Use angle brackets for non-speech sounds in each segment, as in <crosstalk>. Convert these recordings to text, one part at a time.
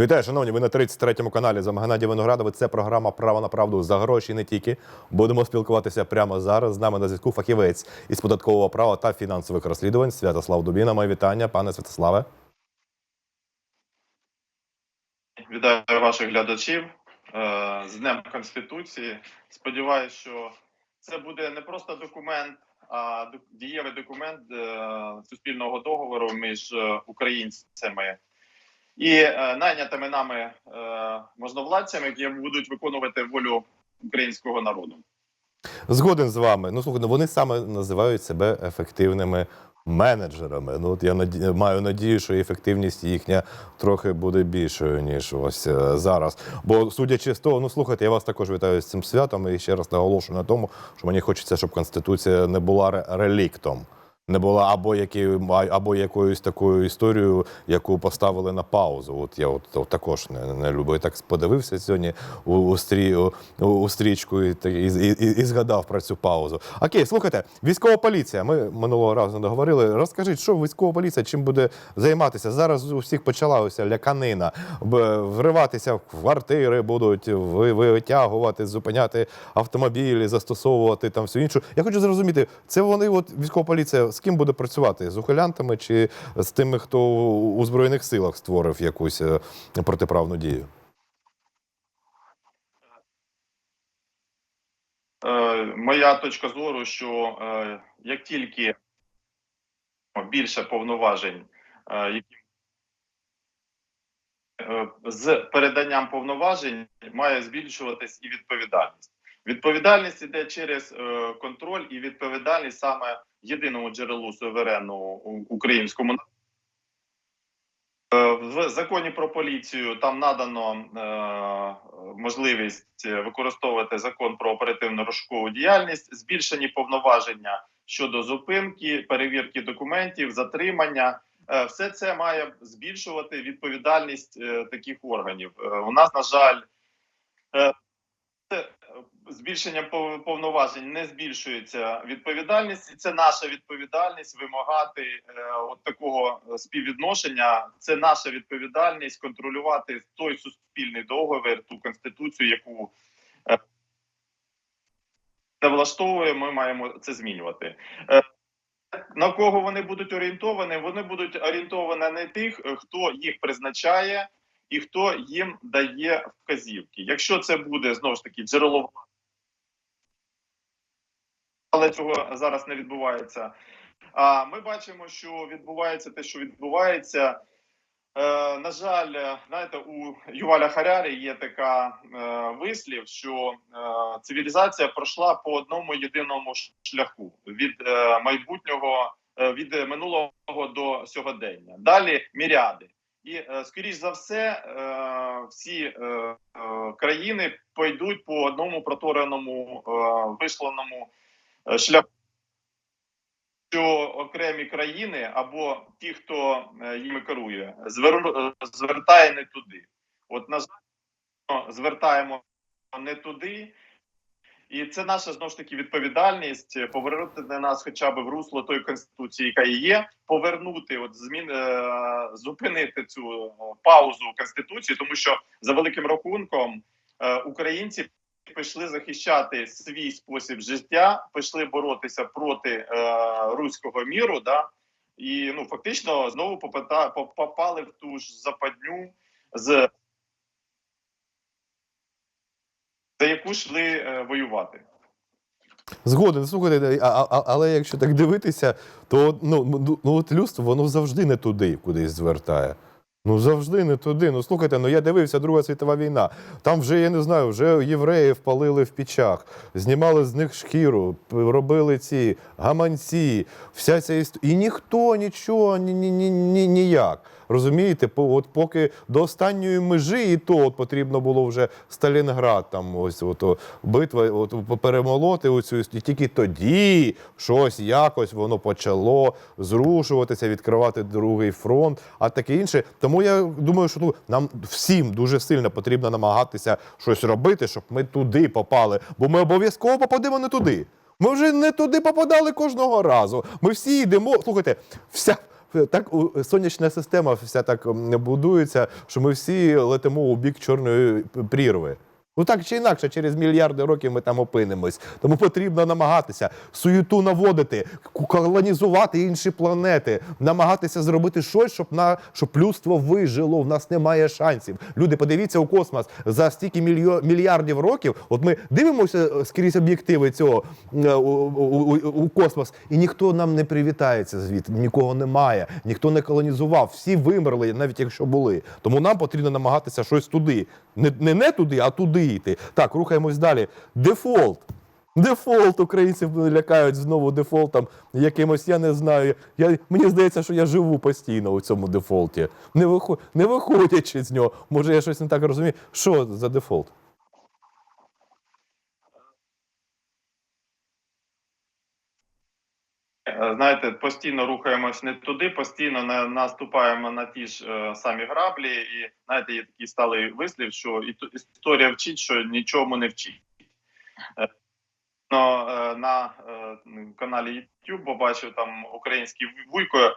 Вітаю, шановні. Ви на 33-му каналі за Геннадій Виноградович. Це програма Право на правду за гроші. Не тільки будемо спілкуватися прямо зараз. З нами на зв'язку фахівець із податкового права та фінансових розслідувань Святослав Дубіна. Моє вітання, пане Святославе. Вітаю ваших глядачів е, з Днем Конституції. Сподіваюся, що це буде не просто документ, а дієвий документ е, суспільного договору між е, українцями і е, найнятими нами е, можновладцями, які будуть виконувати волю українського народу. Згоден з вами. Ну слухайте, вони саме називають себе ефективними менеджерами. Ну от я наді... маю надію, що ефективність їхня трохи буде більшою ніж ось е, зараз. Бо судячи з того, ну слухайте, я вас також вітаю з цим святом і ще раз наголошую на тому, що мені хочеться, щоб конституція не була ре- реліктом. Не була або які або якоюсь такою історією, яку поставили на паузу. От я от, от також не, не люблю. Я так подивився сьогодні у, у, стрі, у, у стрічку і, і, і, і, згадав про цю паузу. Окей, слухайте, військова поліція. Ми минулого разу не говорили. Розкажіть, що військова поліція чим буде займатися? Зараз у всіх почала ось ляканина. Вриватися в квартири будуть, витягувати, зупиняти автомобілі, застосовувати там всю іншу. Я хочу зрозуміти, це вони, от військова поліція, з ким буде працювати? З ухилянтами чи з тими, хто у Збройних силах створив якусь е, протиправну дію? Е, Моя точка зору, що е, як тільки більше повноважень, які з переданням повноважень має збільшуватись і відповідальність. Відповідальність іде через контроль і відповідальність саме єдиному джерелу суверенному у- українському. Е, В законі про поліцію там надано е, можливість використовувати закон про оперативно розшукову діяльність, збільшені повноваження щодо зупинки, перевірки документів, затримання. Е, Все це має збільшувати відповідальність е, таких органів. Е, У нас, на жаль, е, збільшенням повноважень не збільшується відповідальність, і це наша відповідальність вимагати е, от такого е, співвідношення. Це наша відповідальність контролювати той суспільний договір, ту конституцію, яку не влаштовує. Ми маємо це змінювати. Е, на кого вони будуть орієнтовані? Вони будуть орієнтовані на тих, хто їх призначає і хто їм дає вказівки. Якщо це буде знову ж таки джерело, але цього зараз не відбувається. А ми бачимо, що відбувається те, що відбувається. Е, на жаль, знаєте, у Юваля Харярі є така е, вислів, що е, цивілізація пройшла по одному єдиному шляху від е, майбутнього, е, від минулого до сьогодення. Далі міряди. І е, скоріш за все, е, всі е, країни пойдуть по одному протореному е, висланому е, шляху. Що окремі країни або ті, хто е, їми керує, звер... е, звертає не туди. От на жаль, звертаємо не туди, і це наша знову ж таки відповідальність е, повернути нас хоча б в русло тої конституції, яка є, повернути, от змін е, зупинити цю е, паузу конституції, тому що за великим рахунком е, українці пішли захищати свій спосіб життя, пішли боротися проти е, руського міру, да і ну фактично знову попита, попали в ту ж западню з за яку йшли е, воювати. Згоден, слухайте, а, а- але якщо так дивитися, то ну, ну, ну от людство воно завжди не туди кудись звертає. Ну завжди не туди. Ну слухайте, ну я дивився Друга світова війна. Там вже я не знаю, вже євреїв палили в пічах, знімали з них шкіру, робили ці гаманці, вся ця історія. І ніхто нічого ні, ні, ні, ні, ніяк. Розумієте, от поки до останньої межі, і то от потрібно було вже Сталінград, там ось от, битва, от перемолоти оцю і тільки тоді щось якось воно почало зрушуватися, відкривати другий фронт, а таке інше. Тому я думаю, що ну, нам всім дуже сильно потрібно намагатися щось робити, щоб ми туди попали, бо ми обов'язково попадемо не туди. Ми вже не туди попадали кожного разу. Ми всі йдемо. Слухайте, вся так сонячна система вся так будується, що ми всі летимо у бік чорної прірви. Ну так чи інакше, через мільярди років ми там опинимось. Тому потрібно намагатися суєту наводити, колонізувати інші планети, намагатися зробити щось, щоб на щоб людство вижило. В нас немає шансів. Люди, подивіться у космос за стільки мільйо, мільярдів років. От ми дивимося е, скрізь об'єктиви цього е, у, у, у, космос, і ніхто нам не привітається звідти, нікого немає, ніхто не колонізував. Всі вимерли, навіть якщо були. Тому нам потрібно намагатися щось туди. Не, не, не туди, а туди йти. Так, рухаємось далі. Дефолт. Дефолт українців лякають знову дефолтом якимось, я не знаю. Я, мені здається, що я живу постійно у цьому дефолті. Не виходячи з нього. Може, я щось не так розумію. Що за дефолт? Е, Знаєте, постійно рухаємось не туди, постійно на, наступаємо на ті ж е, самі граблі. І знаєте, є такий сталий вислів, що і, історія вчить, що нічому не вчить. Е, но, е, на е, каналі YouTube побачив там український вуйко е,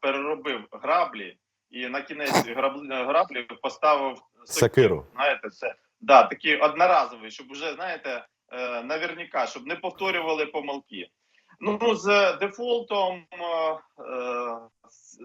переробив граблі і на кінець граблі, граблів поставив Сокиру. Знаєте, це да, такий одноразовий, щоб вже знаєте, е, наверняка, щоб не повторювали помилки. Ну з дефолтом е, е,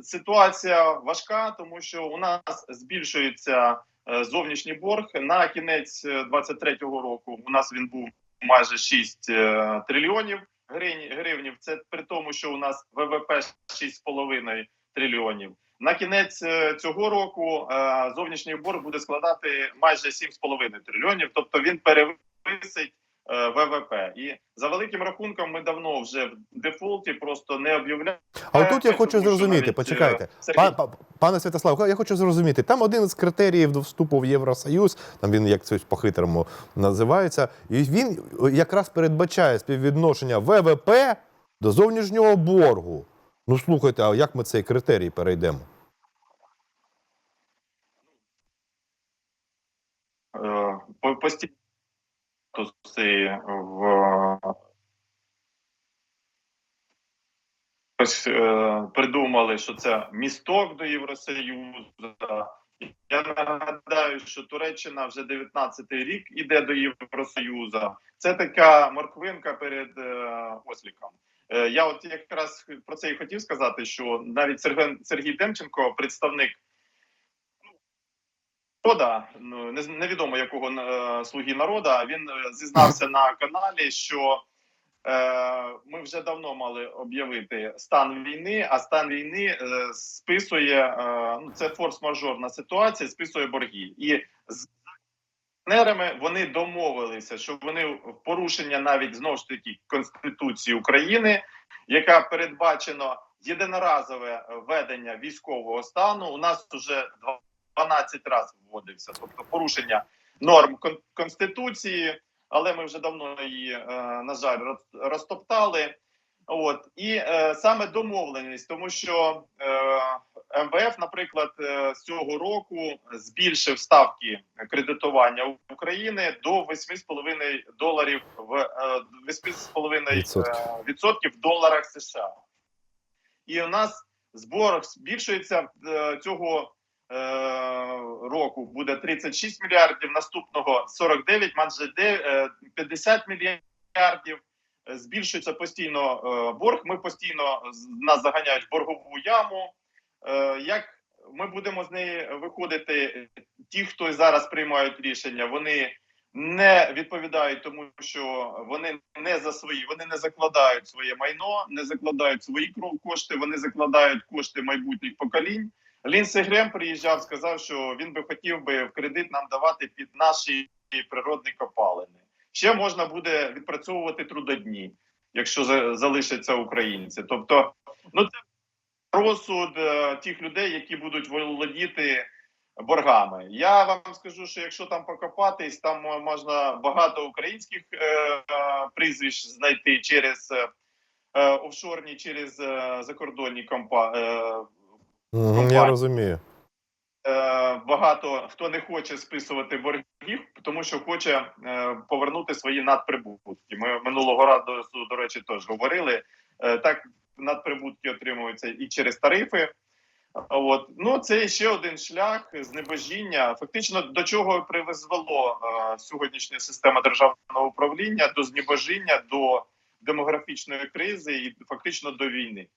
ситуація важка, тому що у нас збільшується е, зовнішній борг на кінець 23-го року. У нас він був майже 6 е, трильйонів гривнів. Це при тому, що у нас ВВП 6,5 трильйонів. На кінець е, цього року е, зовнішній борг буде складати майже 7,5 трильйонів, тобто він перевисить е, ВВП. І за великим рахунком ми давно вже в дефолті просто не об'являємо. А тут я хочу зрозуміти, навіть, почекайте. е, Пан, пане Святослав, я хочу зрозуміти. Там один з критеріїв до вступу в Євросоюз, там він як щось по-хитрому називається, і він якраз передбачає співвідношення ВВП до зовнішнього боргу. Ну слухайте, а як ми цей критерій перейдемо? е, постійно цей в ось е, придумали, що це місток до Євросоюзу. Я нагадаю, що Туреччина вже 19-й рік іде до Євросоюзу. Це така морквинка перед е, осліком. Е, я от якраз про це і хотів сказати, що навіть Сергій Демченко, представник народа, ну не- невідомо якого е, слуги народа, він е, зізнався на каналі, що е, ми вже давно мали об'явити стан війни, а стан війни списує ну це форс-мажорна ситуація, списує борги. І з партнерами вони домовилися, що вони в порушення навіть знову ж таки Конституції України, яка передбачено єдиноразове введення військового стану. У нас вже 12 разів вводився, тобто порушення норм кон- конституції, але ми вже давно її, е, на жаль, розтоптали. От і е, саме домовленість, тому що е, МВФ, наприклад, е, з цього року збільшив ставки кредитування України до 8,5 доларів в е, 8,5 Відсотків. е, відсотків в доларах США. І у нас збор збільшується е, цього е, року буде 36 мільярдів, наступного 49, майже е, 50 мільярдів. Е, Збільшується постійно е, борг. Ми постійно нас заганяють в боргову яму. Е, Як ми будемо з неї виходити? Ті, хто зараз приймають рішення, вони не відповідають, тому що вони не за свої, вони не закладають своє майно, не закладають свої кошти, вони закладають кошти майбутніх поколінь. Лінсі Грем приїжджав, сказав, що він би хотів би в кредит нам давати під наші природні копалини. Ще можна буде відпрацьовувати трудодні, якщо залишаться українці. Тобто, ну це розсуд е, тих людей, які будуть володіти боргами. Я вам скажу, що якщо там покопатись, там можна багато українських е, е, прізвищ знайти через е, е, офшорні, через е, закордонні компа. Е, Мгм, Я розумію. е, багато хто не хоче списувати боргів, тому що хоче е, повернути свої надприбутки. Ми минулого разу, до речі, теж говорили. Е, так надприбутки отримуються і через тарифи. От ну це ще один шлях знебожіння. Фактично до чого призвело е, сьогоднішня система державного управління до знебожіння, до демографічної кризи і фактично до війни.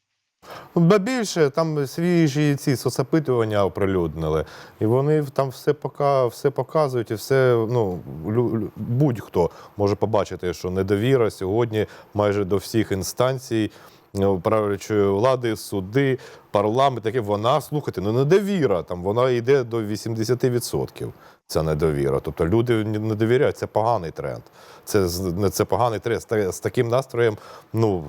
Ба більше там свіжі ці соцопитування оприлюднили, і вони там все пока, все показують, і все ну будь-хто може побачити, що недовіра сьогодні майже до всіх інстанцій. Ну, Правлячої влади, суди, парламент, таке вона слухайте, ну недовіра. Там вона йде до 80%. Ця недовіра. Тобто люди не довіряють. Це поганий тренд. Це це поганий тренд. З таким настроєм ну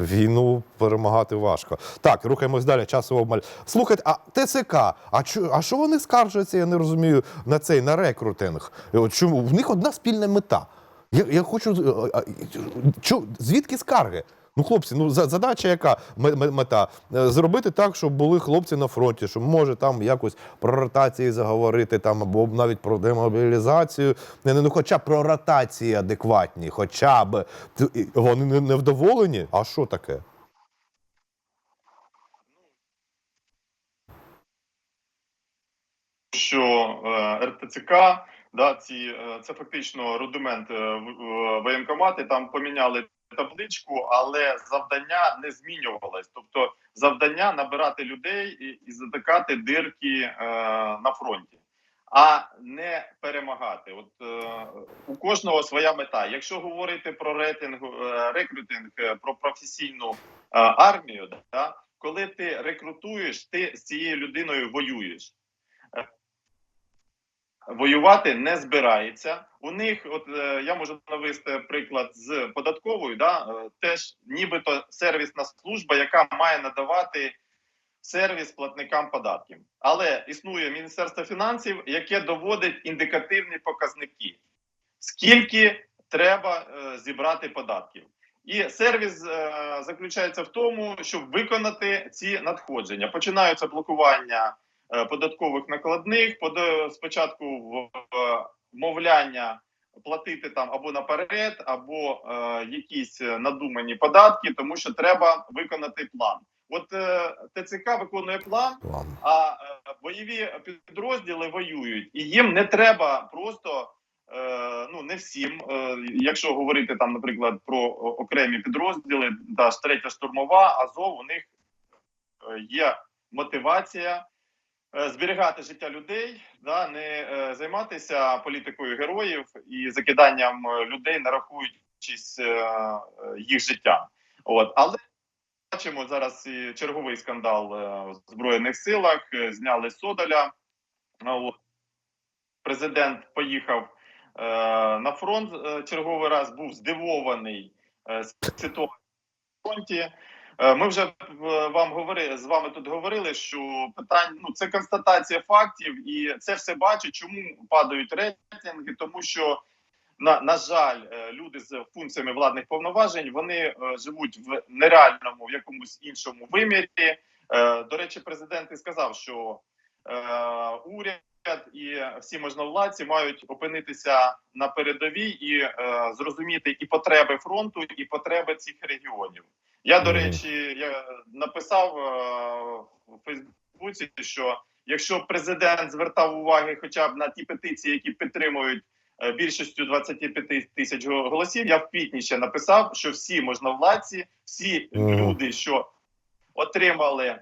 війну перемагати важко. Так, рухаємось далі. Часу обмаль. Слухайте, а ТЦК, а чо, а що вони скаржаться? Я не розумію на цей на рекрутинг. Чому в них одна спільна мета? Я, я хочу е, а, чо, звідки скарги? Ну, хлопці, ну за- задача яка Ме- ме- мета? Е, Зробити так, щоб були хлопці на фронті, щоб може там якось про ротації заговорити, там або навіть про демобілізацію. Не, не, ну, хоча б про ротації адекватні, хоча б вони не вдоволені. А що таке? що е, РТЦК, да, ці, е, це фактично рудимент е, воєнкомати, там поміняли табличку, але завдання не змінювалось. Тобто завдання набирати людей і, і затикати дирки е, на фронті, а не перемагати. От е, у кожного своя мета. Якщо говорити про рейтинг, е, рекрутинг, про професійну е, армію, да, коли ти рекрутуєш, ти з цією людиною воюєш воювати не збирається. У них, от е, я можу навести приклад з податковою, да е, теж нібито сервісна служба, яка має надавати сервіс платникам податків. Але існує Міністерство фінансів, яке доводить індикативні показники, скільки треба е, зібрати податків. І сервіс е, заключається в тому, щоб виконати ці надходження. Починаються блокування податкових накладних, спочатку вмовляння платити там або наперед, або е, якісь е, надумані податки, тому що треба виконати план. От е, ТЦК виконує план, а е, бойові підрозділи воюють, і їм не треба просто. е, Ну, не всім, Е, якщо говорити там, наприклад, про окремі підрозділи, та третя штурмова, Азов, у них е, є мотивація е, зберігати життя людей, да, не е, займатися політикою героїв і закиданням е, людей, не рахуючись е, е, їх життя. От, але бачимо зараз і черговий скандал е, в збройних силах. е, Зняли Содоля. От. Президент поїхав е, на фронт е, черговий раз, був здивований е, ситуацією на фронті. Е, Ми вже е, вам говорили з вами тут говорили, що питань ну це констатація фактів, і це все бачить, чому падають рейтинги, тому що на, на жаль, е, люди з функціями владних повноважень вони живуть в нереальному в якомусь іншому вимірі. До речі, президент і сказав, що уряд і всі можновладці мають опинитися на передовій і зрозуміти і потреби фронту, і потреби цих регіонів. Я до речі, я написав е, в Фейсбуці, що якщо президент звертав уваги хоча б на ті петиції, які підтримують е, більшістю 25 тисяч голосів, я в квітні ще написав, що всі можновладці, всі люди, що отримали.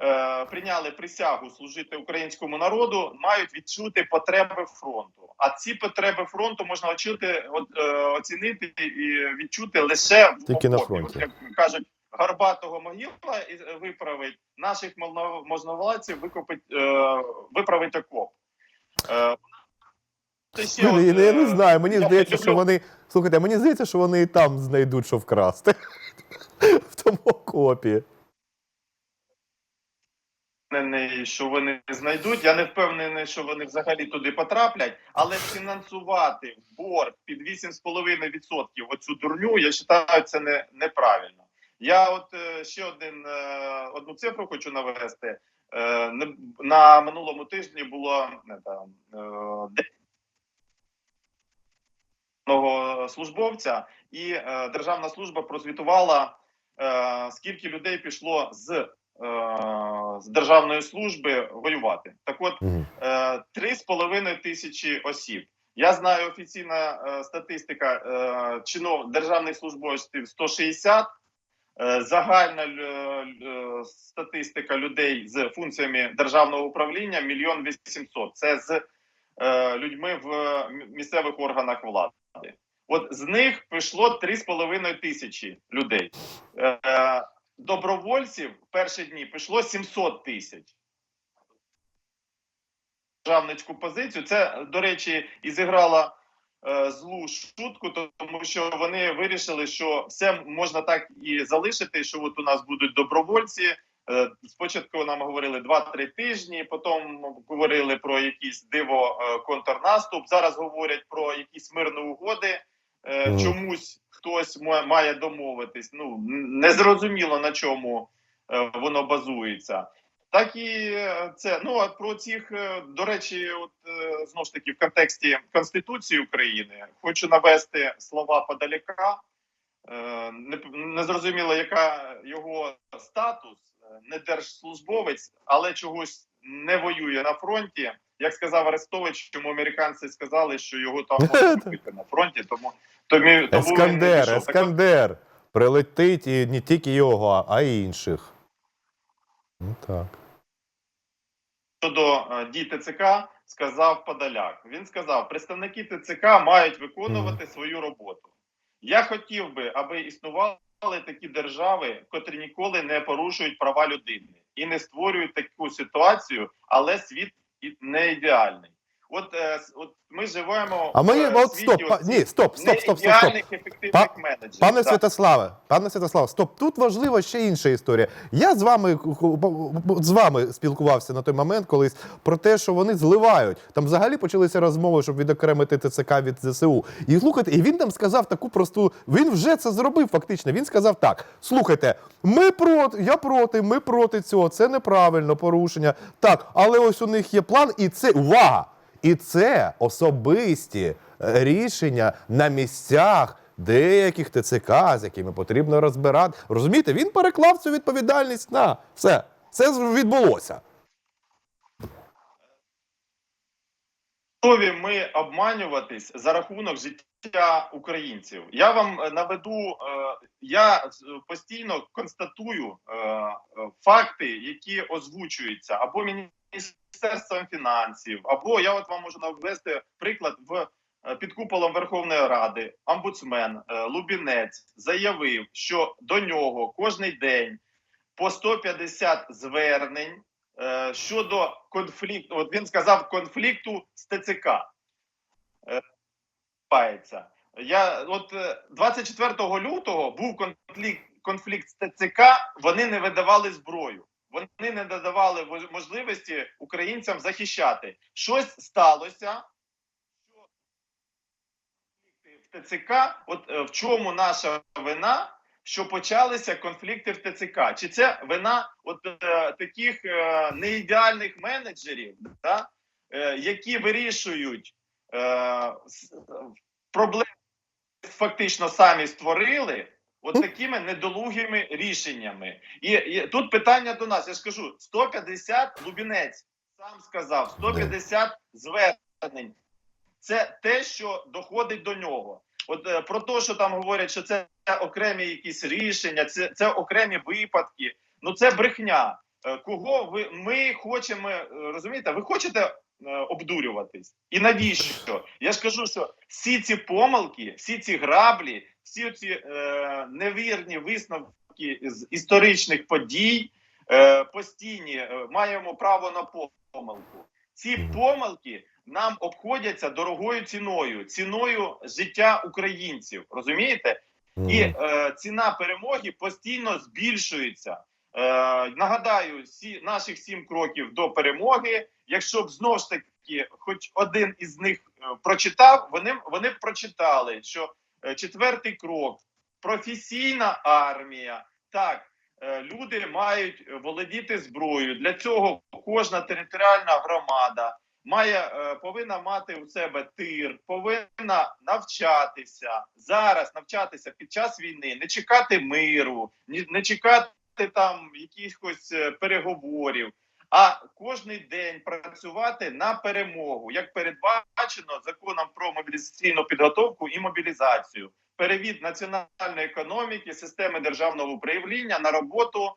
Е, Прийняли присягу служити українському народу, мають відчути потреби фронту. А ці потреби фронту можна очути, е, оцінити і відчути лише в Тільки на фронті. От, як кажуть, горбатого могила і е, виправить наших можновладців, викопить, е, виправить окоп. Е, ще Я, от, я, я не знаю, мені я здається, люблю- що вони. Слухайте, мені здається, що вони і там знайдуть, що вкрасти. <laughs> В тому окопі. Впевнений, що вони знайдуть. Я не впевнений, що вони взагалі туди потраплять, але фінансувати в борг під 8,5% оцю дурню, я вважаю, це не, неправильно. Я от е, ще один е, одну цифру хочу навести. Е, на минулому тижні було не, там, службовця, і державна служба прозвітувала скільки людей пішло з, з державної служби воювати. Так от е, три з половиною тисячі осіб. Я знаю офіційна е, статистика е, чинов державних службовців 160. Е, Загальна статистика людей з функціями державного управління мільйон вісімсот. Це з е, людьми в місцевих органах влади. От з них пішло 3,5 тисячі людей. Добровольців в перші дні пішло 700 тисяч. Державницьку позицію. Це, до речі, і зіграла е, злу шутку, тому що вони вирішили, що все можна так і залишити, що от у нас будуть добровольці. Е, Спочатку нам говорили 2-3 тижні, потім говорили про якийсь диво е, контрнаступ. Зараз говорять про якісь мирні угоди. Е. Чомусь хтось ма- має домовитись. Ну незрозуміло на чому е, воно базується. Так і е, це ну а про цих е, до речі, от е, знову ж таки в контексті Конституції України хочу навести слова подаляка. Не, зрозуміло, яка його статус, не держслужбовець, але чогось не воює на фронті. Як сказав Арестович, чому американці сказали, що його там <laughs> можуть вбити на фронті, тому тому, тому він Ескандер. Ескандер. Прилетить і не тільки його, а й інших. Ну так. щодо е, дій ТЦК сказав Подоляк. Він сказав: представники ТЦК мають виконувати свою роботу. Я хотів би, аби існували такі держави, котрі ніколи не порушують права людини і не створюють таку ситуацію, але світ не ідеальний. От, е, от ми живемо А ми в от світі стоп, па- ні, стоп, стоп, стоп, стоп, стоп. ефективних Па-. Пане. Святославе, пане Святославе, стоп, тут важлива ще інша історія. Я з вами з вами спілкувався на той момент колись про те, що вони зливають. Там взагалі почалися розмови, щоб відокремити ТЦК від ЗСУ. І слухайте, і він там сказав таку просту. Він вже це зробив фактично. Він сказав так: слухайте, ми проти, я проти, ми проти цього. Це неправильно порушення. Так, але ось у них є план, і це увага! І це особисті е, рішення на місцях деяких ТЦК, з якими потрібно розбирати. Розумієте, він переклав цю відповідальність на все. Це відбулося. готові ми обманюватись за рахунок життя українців. Я вам е, наведу, е, я постійно констатую факти, які озвучуються або міністерством фінансів, або я от вам можу навести приклад в. е, Під куполом Верховної Ради омбудсмен е, Лубінець заявив, що до нього кожний день по 150 звернень е, щодо конфлікту. От він сказав конфлікту з ТЦК. Я от е, 24 лютого був конфлікт, конфлікт з ТЦК. Вони не видавали зброю. Вони не додавали вож- можливості українцям захищати. Щось сталося. В ТЦК, от е, в чому наша вина, що почалися конфлікти в ТЦК? Чи це вина от е, таких е, неідеальних менеджерів, да, е, які вирішують е, проблеми, фактично самі створили? От такими недолугими рішеннями, і, і тут питання до нас. Я ж кажу: 150 Лубінець сам сказав, 150 звернень. Це те, що доходить до нього. От е, про те, що там говорять, що це окремі якісь рішення, це, це окремі випадки. Ну це брехня. Е, Кого ви ми хочемо е, розумієте? Ви хочете е, обдурюватись? І навіщо? Я ж кажу, що всі ці помилки, всі ці граблі, всі ці е, невірні висновки з історичних подій е, постійні е, маємо право на помилку. Ці помилки нам обходяться дорогою ціною, ціною життя українців. Розумієте? І е, ціна перемоги постійно збільшується. Е, нагадаю, сі, наших сім кроків до перемоги. Якщо б знов ж таки, хоч один із них е, прочитав, вони, вони б прочитали, що четвертий крок професійна армія. Так, е, люди мають володіти зброєю. Для цього кожна територіальна громада має е, повинна мати у себе тир, повинна навчатися зараз, навчатися під час війни, не чекати миру, не чекати там якихось е, переговорів. А кожний день працювати на перемогу, як передбачено законом про мобілізаційну підготовку і мобілізацію, перевід національної економіки, системи державного управління на роботу е,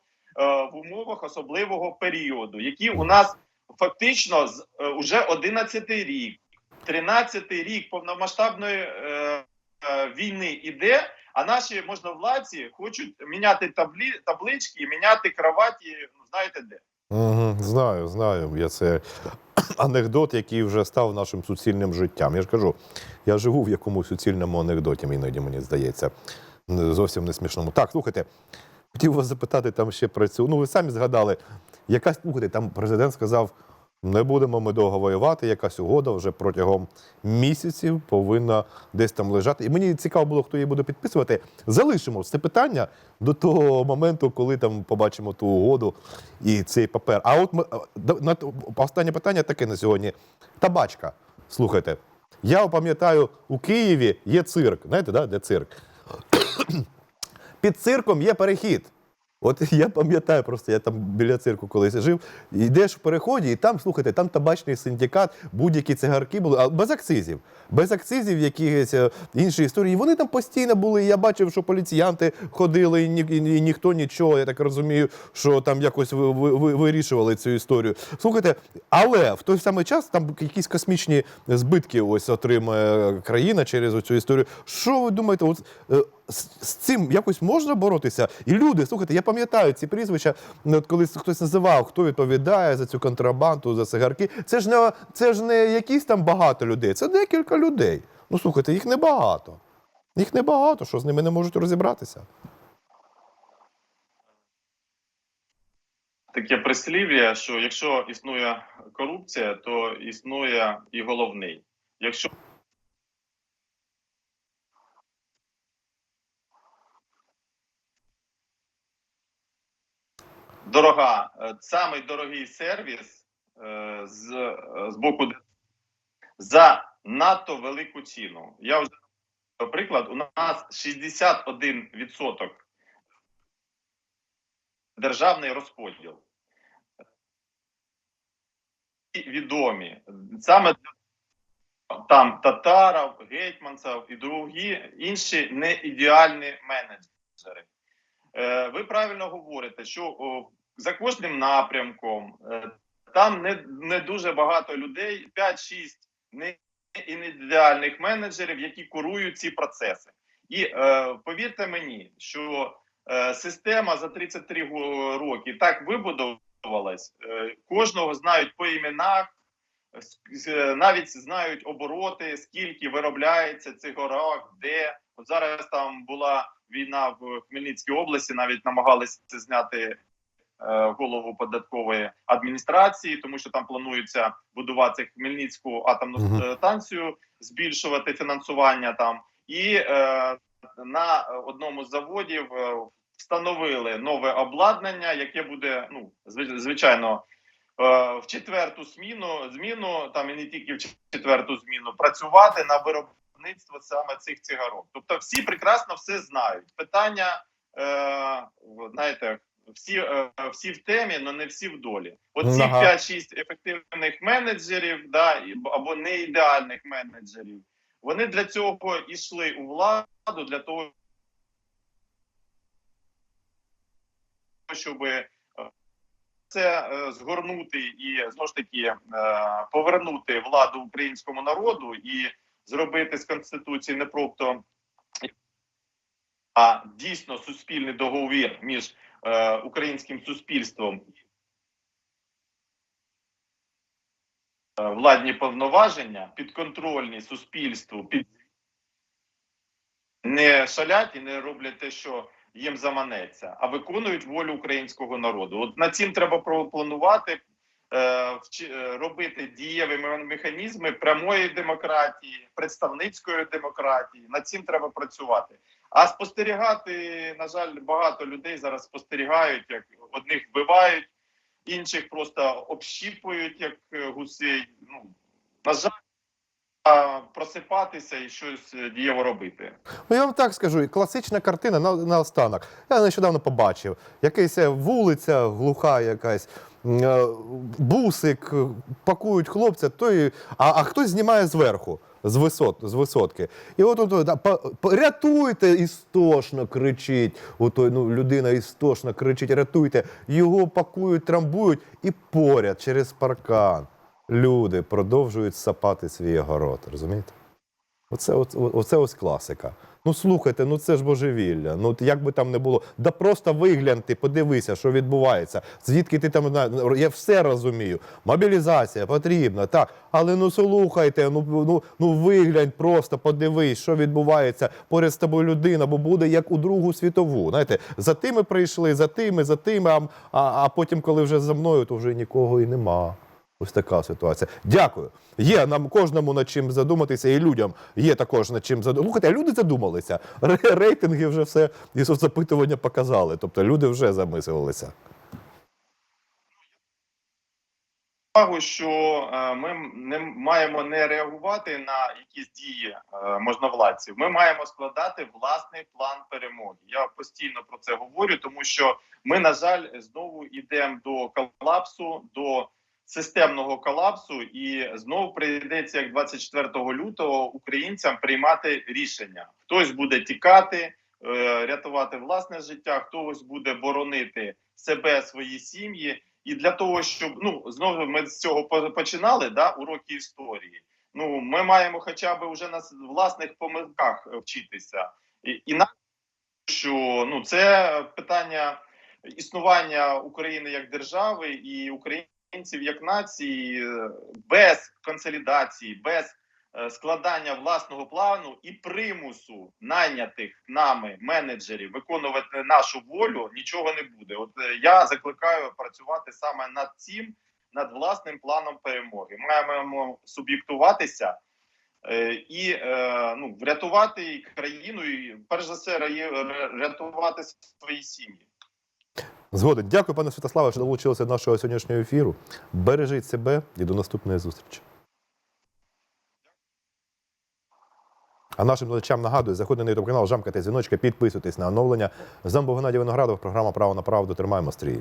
в умовах особливого періоду, які у нас фактично з е, уже 11 рік, 13 рік повномасштабної е, е, війни іде. А наші можновладці хочуть міняти таблі, таблички, міняти кроваті, ну знаєте де. Угу, знаю, знаю. Я це анекдот, який вже став нашим суцільним життям. Я ж кажу, я живу в якомусь суцільному анекдоті, іноді мені здається. Зовсім не смішному. Так, слухайте, хотів вас запитати там ще про цю. Ну, ви самі згадали, якась, слухайте, там президент сказав. Не будемо ми довго воювати, якась угода вже протягом місяців повинна десь там лежати. І мені цікаво було, хто її буде підписувати. Залишимо це питання до того моменту, коли там побачимо ту угоду і цей папер. А от ми, останнє питання таке на сьогодні. Табачка. Слухайте, я пам'ятаю, у Києві є цирк. Знаєте, да, де цирк? <clears throat> Під цирком є перехід. От <laughs> я пам'ятаю, просто я там біля цирку колись жив. Йдеш в переході, і там, слухайте, там табачний синдикат, будь-які цигарки були, а без акцизів. Без акцизів, якісь е, інші історії. І вони там постійно були. і Я бачив, що поліціянти ходили, і, ні, і ніхто нічого. Я так розумію, що там якось ви, ви, ви- вирішували цю історію. Слухайте, але в той самий час там якісь космічні збитки ось отримує країна через цю історію. Що ви думаєте, от, е, з, з цим якось можна боротися? І люди, слухайте, я пам'ятаю ці прізвища, ну, от коли хтось називав, хто відповідає за цю контрабанду, за цигарки. Це ж не це ж не якісь там багато людей, це декілька людей. Ну слухайте, їх небагато. Їх небагато, що з ними не можуть розібратися. Таке прислів'я, що якщо існує корупція, то існує і головний. Якщо дорога, е, самий дорогий сервіс е, з, е, з боку за надто велику ціну. Я вже приклад, у нас 61% державний розподіл. Відомі саме там татаров, гетьманцев і другі інші не ідеальні менеджери. Ви правильно говорите, що о, за кожним напрямком е, там не, не дуже багато людей, 5-6 не ідеальних менеджерів, які курують ці процеси. І е, повірте мені, що е, система за 33 го- роки так вибудовувалась, е, кожного знають по іменах, с- навіть знають обороти, скільки виробляється цигарок, де. От зараз там була війна в Хмельницькій області, навіть намагалися зняти е, голову податкової адміністрації, тому що там планується будувати Хмельницьку атомну е, станцію, збільшувати фінансування там. І е, на одному з заводів е, встановили нове обладнання, яке буде ну звичайно. е, В четверту зміну зміну там і не тільки в четверту зміну працювати на виробництво саме цих цигарок. Тобто, всі прекрасно все знають. Питання е, знаєте, всі, е, всі в темі, але не всі в долі. Оці Ага. 5-6 ефективних менеджерів, да, або не ідеальних менеджерів. Вони для цього йшли у владу для того, щоб е, це е, згорнути і знову ж таки повернути владу українському народу і зробити з конституції не просто а дійсно суспільний договір між українським суспільством е, владні повноваження підконтрольні суспільству під не шалять і не роблять те, що їм заманеться, а виконують волю українського народу. От над цим треба планувати, е, е, робити дієві механізми прямої демократії, представницької демократії. Над цим треба працювати. А спостерігати, на жаль, багато людей зараз спостерігають, як одних вбивають, інших просто общіпують як е, гусей. ну на жаль, просипатися і щось е, дієво робити. Ну, я вам так скажу, класична картина на, на останок. Я нещодавно побачив. Якась е, вулиця глуха, якась бусик, е, пакують хлопця, той, а, а хтось знімає зверху. З висот, з висотки. І от, от, от рятуйте, істошно кричить. Отой, ну, людина істошно кричить, рятуйте. Його пакують, трамбують і поряд через паркан. Люди продовжують сапати свій огород. Розумієте? Оце, оце, оце ось класика. Ну слухайте, ну це ж божевілля. Ну як би там не було, да просто вигляньте, подивися, що відбувається. Звідки ти там я все розумію. Мобілізація потрібна, так. Але ну слухайте, ну, ну, ну виглянь, просто подивись, що відбувається. Поряд з тобою людина, бо буде як у Другу світову. Знаєте, за тими прийшли, за тими, за тими, а, а, а потім, коли вже за мною, то вже нікого і нема. Ось така ситуація. Дякую. Є нам кожному над чим задуматися, і людям є також над чим задуматися. Слухайте, люди задумалися. Ре- Рейтинги вже все і соцопитування показали. Тобто люди вже замислилися. увагу, що е, ми не маємо не реагувати на якісь дії е, можновладців. Ми маємо складати власний план перемоги. Я постійно про це говорю, тому що ми, на жаль, знову йдемо до колапсу, до системного колапсу, і знову прийдеться як 24 лютого українцям приймати рішення. Хтось буде тікати, е, рятувати власне життя, хтось буде боронити себе, свої сім'ї. І для того, щоб ну знову ми з цього починали, да, уроки історії. Ну ми маємо хоча б вже на власних помилках е, вчитися, і, і на що ну це питання існування України як держави і українців як нації без консолідації, без е, складання власного плану і примусу найнятих нами менеджерів виконувати нашу волю нічого не буде. От е, я закликаю працювати саме над цим, над власним планом перемоги. Ми Маємо суб'єктуватися е, і ну, врятувати країну, і перш за все рятувати свої сім'ї. Згоден. Дякую, пане Святославе, що долучилися до нашого сьогоднішнього ефіру. Бережіть себе і до наступної зустрічі. А нашим глядачам нагадую, заходьте на YouTube канал, жамкайте дзвіночка, підписуйтесь на оновлення. З вами був Геннадій Виноградов, програма Право на правду. Тримаємо стрій.